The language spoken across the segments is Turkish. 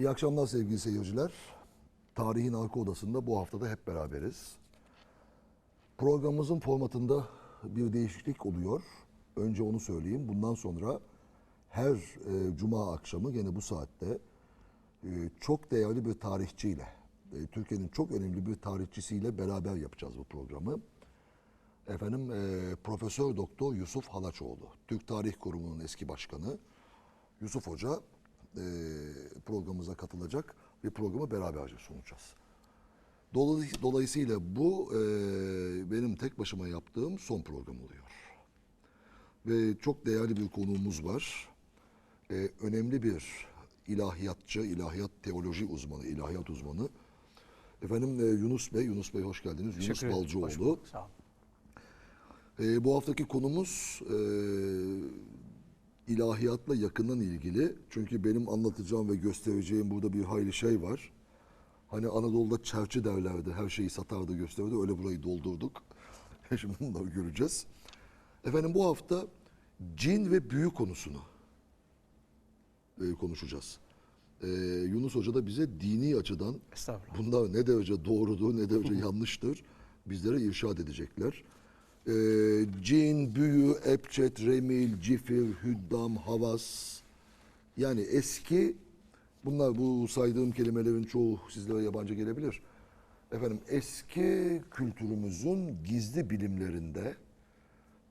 İyi akşamlar sevgili seyirciler. Tarihin Arka Odası'nda bu haftada hep beraberiz. Programımızın formatında bir değişiklik oluyor. Önce onu söyleyeyim. Bundan sonra her e, cuma akşamı gene bu saatte e, çok değerli bir tarihçiyle, e, Türkiye'nin çok önemli bir tarihçisiyle beraber yapacağız bu programı. Efendim e, Profesör Doktor Yusuf Halaçoğlu, Türk Tarih Kurumu'nun eski başkanı. Yusuf Hoca e, programımıza katılacak ve programı beraberce sunacağız. Dolay- Dolayısıyla bu e, benim tek başıma yaptığım son program oluyor. Ve çok değerli bir konuğumuz var. E, önemli bir ilahiyatçı, ilahiyat teoloji uzmanı, ilahiyat uzmanı. Efendim e, Yunus Bey, Yunus Bey hoş geldiniz. Yunus Teşekkür. Hoş Balcıoğlu. bulduk, Sağ olun. Ee, bu haftaki konumuz e, ilahiyatla yakından ilgili. Çünkü benim anlatacağım ve göstereceğim burada bir hayli şey var. Hani Anadolu'da çerçi derlerdi, her şeyi satardı gösterirdi. Öyle burayı doldurduk. Şimdi bunları göreceğiz. Efendim bu hafta cin ve büyü konusunu e, konuşacağız. Ee, Yunus Hoca da bize dini açıdan bunlar ne derece doğrudur, ne derece yanlıştır bizlere irşad edecekler. Ee, cin, büyü, epçet, remil, cifir, hüddam, havas yani eski bunlar bu saydığım kelimelerin çoğu sizlere yabancı gelebilir. Efendim eski kültürümüzün gizli bilimlerinde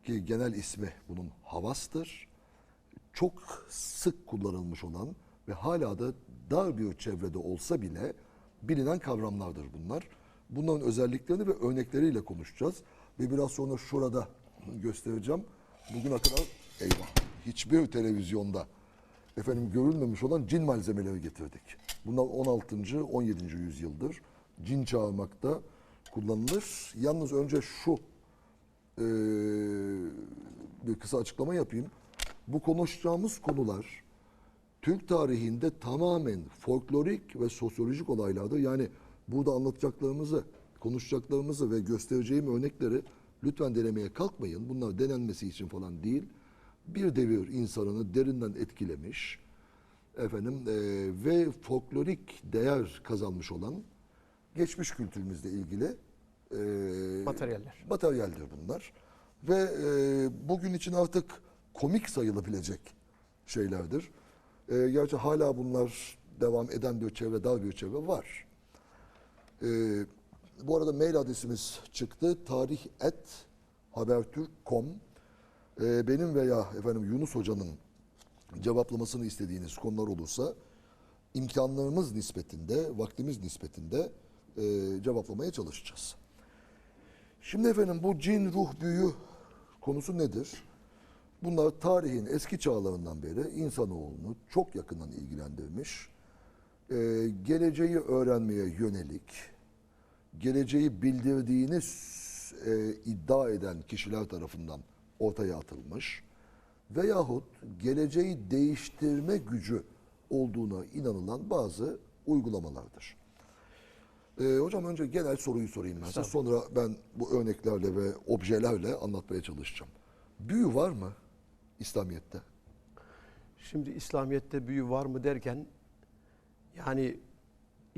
ki genel ismi bunun havastır. Çok sık kullanılmış olan ve hala da dar bir çevrede olsa bile bilinen kavramlardır bunlar. Bunların özelliklerini ve örnekleriyle konuşacağız. Ve biraz sonra şurada göstereceğim. Bugüne kadar eyvah hiçbir televizyonda efendim görülmemiş olan cin malzemeleri getirdik. Bunlar 16. 17. yüzyıldır. Cin çağırmakta kullanılır. Yalnız önce şu eee, bir kısa açıklama yapayım. Bu konuşacağımız konular Türk tarihinde tamamen folklorik ve sosyolojik olaylardır. Yani burada anlatacaklarımızı, konuşacaklarımızı ve göstereceğim örnekleri lütfen denemeye kalkmayın. Bunlar denenmesi için falan değil. Bir devir insanını derinden etkilemiş efendim eee, ve folklorik değer kazanmış olan geçmiş kültürümüzle ilgili eee Materyaller. materyaldir bunlar. Ve e, bugün için artık komik sayılabilecek şeylerdir. E, gerçi hala bunlar devam eden bir çevre, dar bir çevre var. E, bu arada mail adresimiz çıktı. Tarih et habertürk.com e, Benim veya efendim Yunus Hoca'nın cevaplamasını istediğiniz konular olursa imkanlarımız nispetinde, vaktimiz nispetinde e, cevaplamaya çalışacağız. Şimdi efendim bu cin, ruh, büyü konusu nedir? Bunlar tarihin eski çağlarından beri insanoğlunu çok yakından ilgilendirmiş. Ee, geleceği öğrenmeye yönelik, geleceği bildirdiğini e, iddia eden kişiler tarafından ortaya atılmış veyahut geleceği değiştirme gücü olduğuna inanılan bazı uygulamalardır. Ee, hocam önce genel soruyu sorayım ben size. Sonra ben bu örneklerle ve objelerle anlatmaya çalışacağım. Büyü var mı İslamiyet'te? Şimdi İslamiyet'te büyü var mı derken yani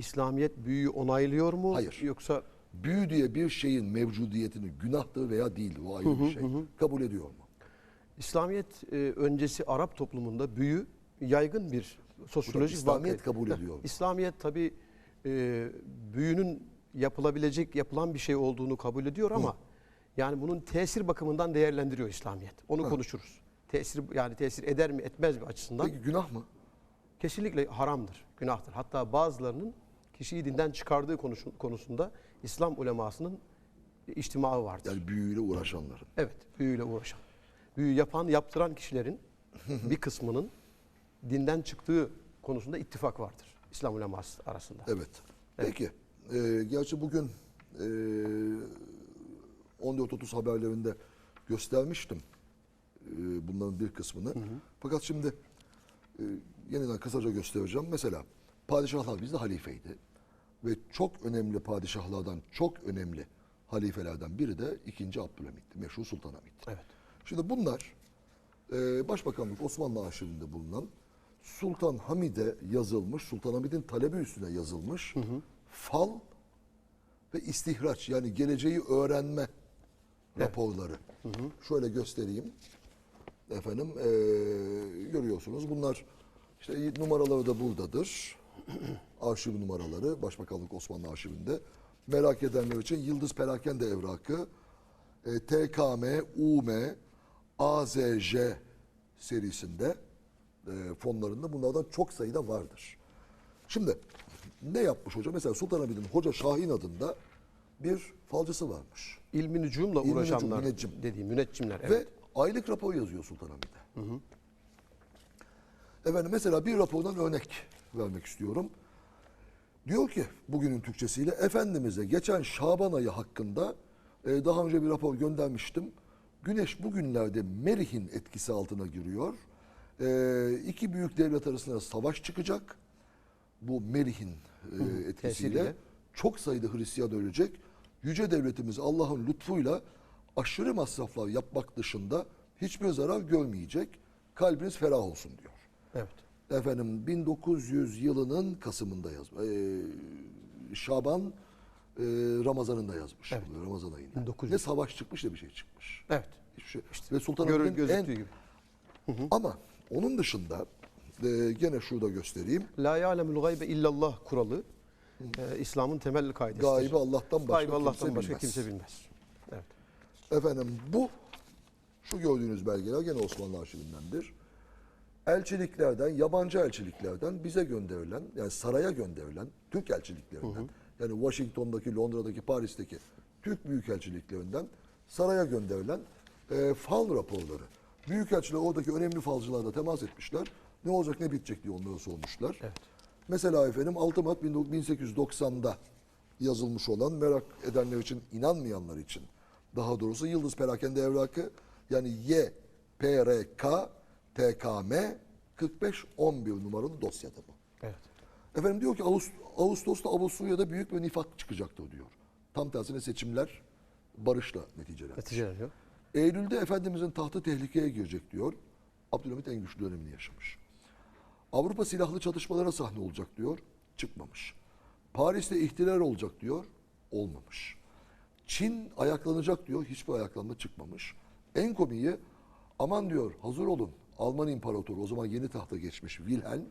İslamiyet büyüyü onaylıyor mu? Hayır. Yoksa Büyü diye bir şeyin mevcudiyetini günahtır veya değil o ayrı bir şey. Kabul ediyor mu? İslamiyet e, öncesi Arap toplumunda büyü yaygın bir sosyolojik İslamiyet vakaydı. kabul ediyor mu? İslamiyet tabi büyünün yapılabilecek, yapılan bir şey olduğunu kabul ediyor ama yani bunun tesir bakımından değerlendiriyor İslamiyet. Onu konuşuruz. Tesir yani tesir eder mi etmez mi açısından Peki günah mı? kesinlikle haramdır, günahtır. Hatta bazılarının kişiyi dinden çıkardığı konusu- konusunda İslam ulemasının içtimaı vardır. Yani büyüyle uğraşanların. Evet, büyüyle uğraşan. Büyü yapan, yaptıran kişilerin bir kısmının dinden çıktığı konusunda ittifak vardır İslam uleması arasında. Evet. Peki. Ee, gerçi bugün e, 14.30 haberlerinde göstermiştim e, bunların bir kısmını. Fakat şimdi e, yeniden kısaca göstereceğim. Mesela padişahlar bizde halifeydi. Ve çok önemli padişahlardan çok önemli halifelerden biri de 2. Abdülhamit'ti. Meşhur Sultanahmet. Evet. Şimdi bunlar e, Başbakanlık Osmanlı arşivinde bulunan Sultan Hamid'e yazılmış, Sultan Hamid'in talebi üstüne yazılmış fal ve istihraç yani geleceği öğrenme raporları. Şöyle göstereyim. Efendim eee, görüyorsunuz bunlar işte numaraları da buradadır. Arşiv numaraları Başbakanlık Osmanlı Arşivinde. Merak edenler için Yıldız Perakende evrakı e, TKM, UM, AZJ serisinde e, fonlarında bunlardan çok sayıda vardır. Şimdi ne yapmış hoca? Mesela Sultan Hamid'in Hoca Şahin adında bir falcısı varmış. İlmi nücumla İlmi nücum, uğraşanlar müneccim. dediğim müneccimler. Evet. Ve aylık rapor yazıyor Sultan Hamid'e. Efendim mesela bir rapordan örnek vermek istiyorum. Diyor ki bugünün Türkçesiyle Efendimiz'e geçen Şaban ayı hakkında e, daha önce bir rapor göndermiştim. Güneş bugünlerde Merih'in etkisi altına giriyor. E, iki büyük devlet arasında savaş çıkacak. Bu Merih'in e, etkisiyle çok sayıda Hristiyan ölecek. Yüce devletimiz Allah'ın lütfuyla aşırı masraflar yapmak dışında hiçbir zarar görmeyecek. Kalbiniz ferah olsun diyor. Evet. Efendim 1900 yılının Kasım'ında yazmış. Ee, Şaban e, Ramazan'ında yazmış. Evet. Ramazan ayında. 1900. Ne savaş çıkmış ne bir şey çıkmış. Evet. Hiçbir şey. Ve Sultan Görün en... gibi. Ama onun dışında e, gene şurada göstereyim. La ya'lemul gaybe illallah kuralı e, İslam'ın temel kaidesidir. Gaybi Allah'tan başka Gaybi Allah'tan kimse başka bilmez. kimse bilmez. Evet. Efendim bu şu gördüğünüz belgeler gene Osmanlı arşivindendir. Elçiliklerden, yabancı elçiliklerden bize gönderilen, yani saraya gönderilen Türk elçiliklerinden, yani Washington'daki, Londra'daki, Paris'teki Türk büyükelçiliklerinden saraya gönderilen e, fal raporları. Büyükelçiler oradaki önemli falcılarla temas etmişler. Ne olacak ne bitecek diye onlara sormuşlar. Evet. Mesela efendim 6 Mart 1890'da yazılmış olan merak edenler için, inanmayanlar için daha doğrusu Yıldız Perakende evrakı yani Y, P, R, K, TKM 4511 numaralı dosyada bu. Evet. Efendim diyor ki Ağust- Ağustos'ta Avusturya'da büyük bir nifak çıkacaktır diyor. Tam tersine seçimler barışla neticeleniyor. Neticeleniyor. Eylül'de Efendimizin tahtı tehlikeye girecek diyor. Abdülhamit en güçlü dönemini yaşamış. Avrupa silahlı çatışmalara sahne olacak diyor. Çıkmamış. Paris'te ihtilal olacak diyor. Olmamış. Çin ayaklanacak diyor. Hiçbir ayaklanma çıkmamış. En komiği aman diyor hazır olun. Alman imparatoru o zaman yeni tahta geçmiş Wilhelm.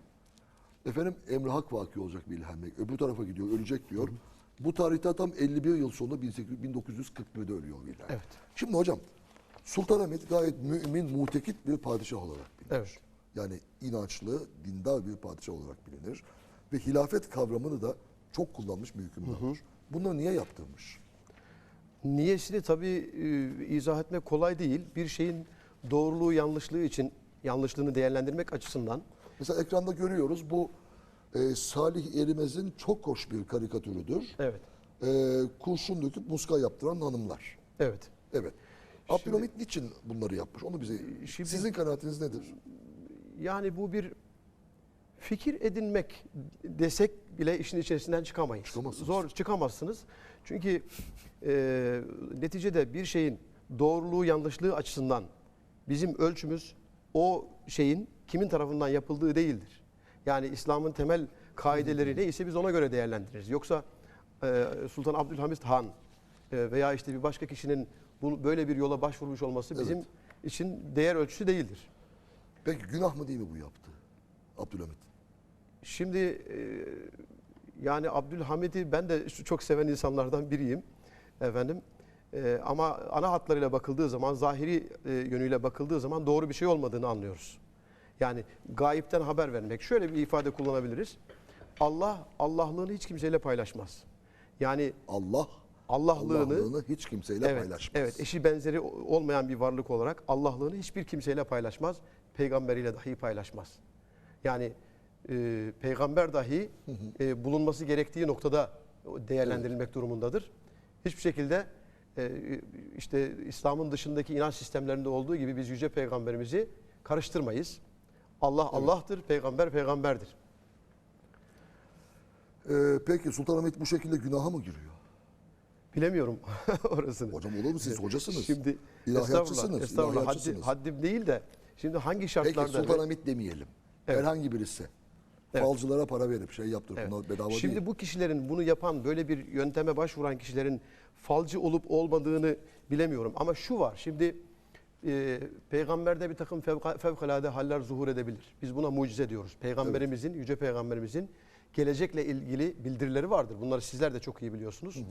Efendim Emre Hak vaki olacak Wilhelm Bey. Öbür tarafa gidiyor ölecek diyor. Bu tarihte tam 51 yıl sonra 1800 1941'de ölüyor Wilhelm. Evet. Şimdi hocam Sultanahmet gayet mümin, mutekit bir padişah olarak bilinir. Evet. Yani inançlı, dindar bir padişah olarak bilinir. Ve hilafet kavramını da çok kullanmış bir hükümdardır. Bunları niye yaptırmış? Niyesini tabii e, izah etmek kolay değil. Bir şeyin doğruluğu yanlışlığı için yanlışlığını değerlendirmek açısından Mesela ekranda görüyoruz bu e, Salih Erimez'in çok hoş bir karikatürüdür. evet. E, kurşun döküp muska yaptıran hanımlar. Evet. Evet. Abdülhamit niçin bunları yapmış? Onu bize Şimdi- sizin kanaatiniz nedir? Yani bu bir fikir edinmek desek bile işin içerisinden çıkamayız. Çıkamazsınız. Zor çıkamazsınız. Çünkü e, neticede bir şeyin doğruluğu yanlışlığı açısından bizim ölçümüz o şeyin kimin tarafından yapıldığı değildir. Yani İslam'ın temel kaideleri neyse biz ona göre değerlendiririz. Yoksa e, Sultan Abdülhamit Han e, veya işte bir başka kişinin böyle bir yola başvurmuş olması bizim Evet. için değer ölçüsü değildir. Peki günah mı değil mi bu yaptı? Abdülhamit. Şimdi e, yani Abdülhamid'i ben de çok seven insanlardan biriyim efendim. E, ama ana hatlarıyla bakıldığı zaman, zahiri e, yönüyle bakıldığı zaman doğru bir şey olmadığını anlıyoruz. Yani gayipten haber vermek. Şöyle bir ifade kullanabiliriz. Allah Allahlığını hiç kimseyle paylaşmaz. Yani Allah Allahlığını Allah'lığını hiç kimseyle evet, paylaşmaz. Evet, eşi benzeri olmayan bir varlık olarak Allahlığını hiçbir kimseyle paylaşmaz. Peygamberiyle dahi paylaşmaz. Yani e, peygamber dahi e, bulunması gerektiği noktada değerlendirilmek durumundadır. Hiçbir şekilde işte İslam'ın dışındaki inanç sistemlerinde olduğu gibi biz yüce peygamberimizi karıştırmayız. Allah Allah'tır, peygamber peygamberdir. Ee, peki Sultanahmet bu şekilde günaha mı giriyor? Bilemiyorum orasını. Hocam olur mu siz hocasınız? Şimdi İlahiyatçısınız, estağfurullah, estağfurullah. ilahiyatçısınız. Haddim, haddim değil de şimdi hangi Peki şartlarda Sultanahmet demeyelim. Evet. Herhangi birisi. Evet. Falcılara para verip şey yaptır. Evet. Bunlar bedava Şimdi değil. bu kişilerin bunu yapan böyle bir yönteme başvuran kişilerin falcı olup olmadığını bilemiyorum. Ama şu var şimdi e, peygamberde bir takım fevka, fevkalade haller zuhur edebilir. Biz buna mucize diyoruz. Peygamberimizin, yüce peygamberimizin gelecekle ilgili bildirileri vardır. Bunları sizler de çok iyi biliyorsunuz.